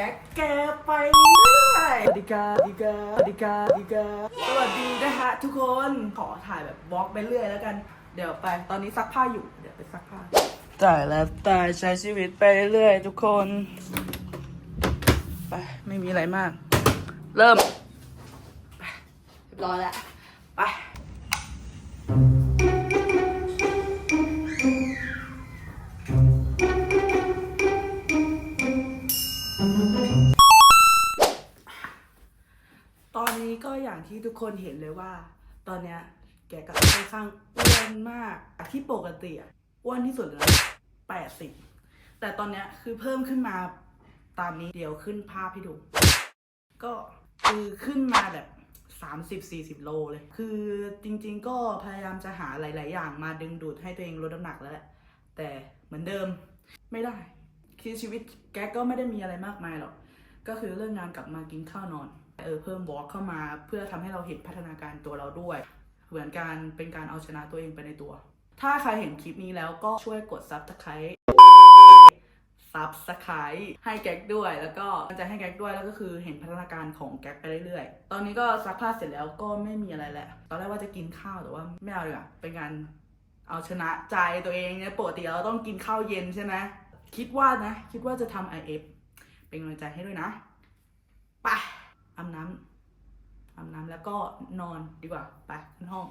ก๊กแกไปเรื่อยสวัสดีครับสวัสดีครับสวัสดีครับสวัสดีครับสวัสดีนะฮะทุกคนขอถ่ายแบบบล็อกไปเรื่อยแล้วกัน เดี๋ยวไปตอนนี้ซักผ้าอยู่ เดี๋ยวไปซักผ้าตายแล้วตายใช้ชีวิตไปเรื่อยทุกคน ไปไม่มีอะไรมาก เริ่มเรียบร้อยแล้ว นี้ก็อย่างที่ทุกคนเห็นเลยว่า ตอนเนี้ยแกก็ค่อนข้างอ้วนมากจากที่ปกติอะอ้วนที่สุดเลยแปดสิบแต่ตอนเนี้ยคือเพิ่มขึ้นมาตามนี้เดี๋ยวขึ้นภาพให้ดู ก็คือขึ้นมาแบบสามสิบสี่สิบโลเลย คือจริงๆ ก็พยายามจะหาหลาย ๆ อย่างมาดึงดูดให้ตัวเองลดน้ำหนักแล้วแหละ แต่เหมือนเดิมไม่ได้ คือชีวิตแกก็ไม่ได้มีอะไรมากมายหรอก ก็คือเลิกงานกลับมากินข้าวนอนเออเพิ่มวอล์กเข้ามาเพื่อทำให้เราเห็นพัฒนาการตัวเราด้วย เหมือนการเป็นการเอาชนะตัวเองไปในตัว ถ้าใครเห็นคลิปนี้แล้วก็ช่วยกดซับสไครต์ซับสไครต์ให้แก๊กด้วย แล้วก็มันจะให้แก๊กด้วยแล้วก็คือเห็นพัฒนาการของแก๊กไปเรื่อยๆ ตอนนี้ก็ซักผ้าเสร็จแล้วก็ไม่มีอะไรแหละ ตอนแรกว่าจะกินข้าวแต่ว่าไม่เอาดีกว่าเป็นการเอาชนะใจตัวเองเนี่ยปกติเราต้องกินข้าวเย็นใช่ไหมคิดว่านะ คิดว่าจะทำ IF เป็นกำลังใจให้ด้วยนะไปอาบน้ำอาบน้ำแล้วก็นอนดีกว่าไปขึ้นห้อง